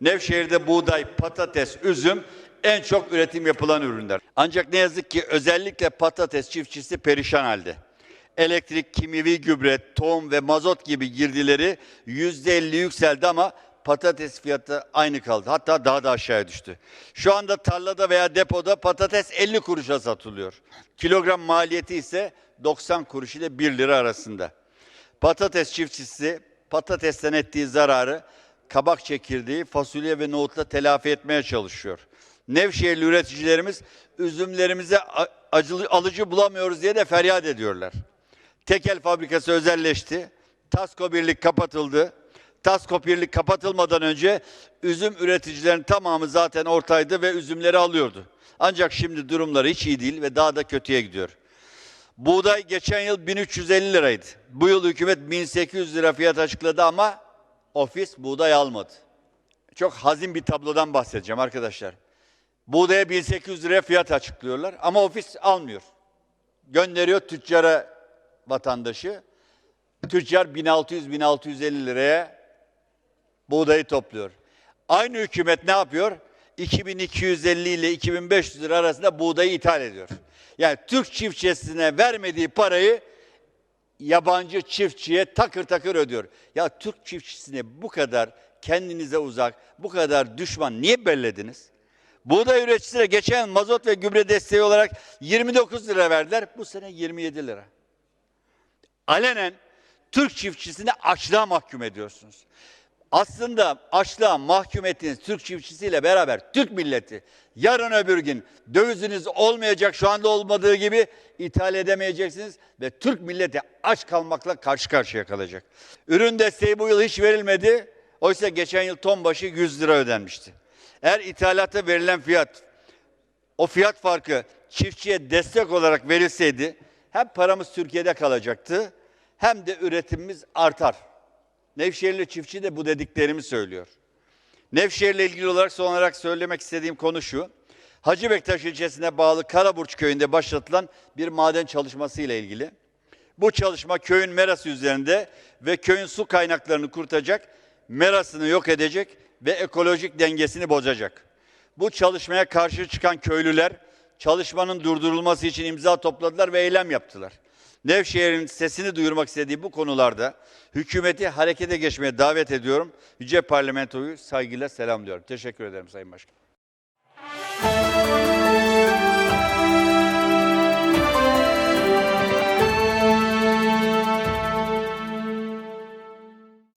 Nevşehir'de buğday, patates, üzüm en çok üretim yapılan ürünler. Ancak ne yazık ki özellikle patates çiftçisi perişan halde. Elektrik, kimyevi gübre, tohum ve mazot gibi girdileri %50 yükseldi ama patates fiyatı aynı kaldı. Hatta daha da aşağıya düştü. Şu anda tarlada veya depoda patates 50 kuruşa satılıyor. Kilogram maliyeti ise 90 kuruş ile 1 lira arasında. Patates çiftçisi patatesten ettiği zararı kabak çekirdeği, fasulye ve nohutla telafi etmeye çalışıyor. Nevşehirli üreticilerimiz üzümlerimize acılı, alıcı bulamıyoruz diye de feryat ediyorlar. Tekel fabrikası özelleşti. Tasko Birlik kapatıldı. Tasko Birlik kapatılmadan önce üzüm üreticilerin tamamı zaten ortaydı ve üzümleri alıyordu. Ancak şimdi durumları hiç iyi değil ve daha da kötüye gidiyor. Buğday geçen yıl 1350 liraydı. Bu yıl hükümet 1800 lira fiyat açıkladı ama ofis buğday almadı. Çok hazin bir tablodan bahsedeceğim arkadaşlar. Buğdaya 1800 liraya fiyat açıklıyorlar ama ofis almıyor. Gönderiyor tüccara vatandaşı. Tüccar 1600-1650 liraya buğdayı topluyor. Aynı hükümet ne yapıyor? 2250 ile 2500 lira arasında buğdayı ithal ediyor. Yani Türk çiftçisine vermediği parayı yabancı çiftçiye takır takır ödüyor. Ya Türk çiftçisine bu kadar kendinize uzak, bu kadar düşman niye bellediniz? Buğday üreticileri geçen mazot ve gübre desteği olarak 29 lira verdiler. Bu sene 27 lira. Alenen Türk çiftçisini açlığa mahkum ediyorsunuz. Aslında açlığa mahkum ettiğiniz Türk çiftçisiyle beraber Türk milleti yarın öbür gün döviziniz olmayacak şu anda olmadığı gibi ithal edemeyeceksiniz ve Türk milleti aç kalmakla karşı karşıya kalacak. Ürün desteği bu yıl hiç verilmedi. Oysa geçen yıl ton başı 100 lira ödenmişti. Eğer ithalata verilen fiyat o fiyat farkı çiftçiye destek olarak verilseydi hem paramız Türkiye'de kalacaktı hem de üretimimiz artar. Nevşehirli çiftçi de bu dediklerimi söylüyor. Nevşehir'le ilgili olarak son olarak söylemek istediğim konu şu. Hacı Bektaş ilçesine bağlı Karaburç köyünde başlatılan bir maden çalışması ile ilgili. Bu çalışma köyün merası üzerinde ve köyün su kaynaklarını kurtaracak, merasını yok edecek ve ekolojik dengesini bozacak. Bu çalışmaya karşı çıkan köylüler çalışmanın durdurulması için imza topladılar ve eylem yaptılar. Nevşehir'in sesini duyurmak istediği bu konularda hükümeti harekete geçmeye davet ediyorum. Yüce Parlamentoyu saygıyla selamlıyorum. Teşekkür ederim Sayın Başkan.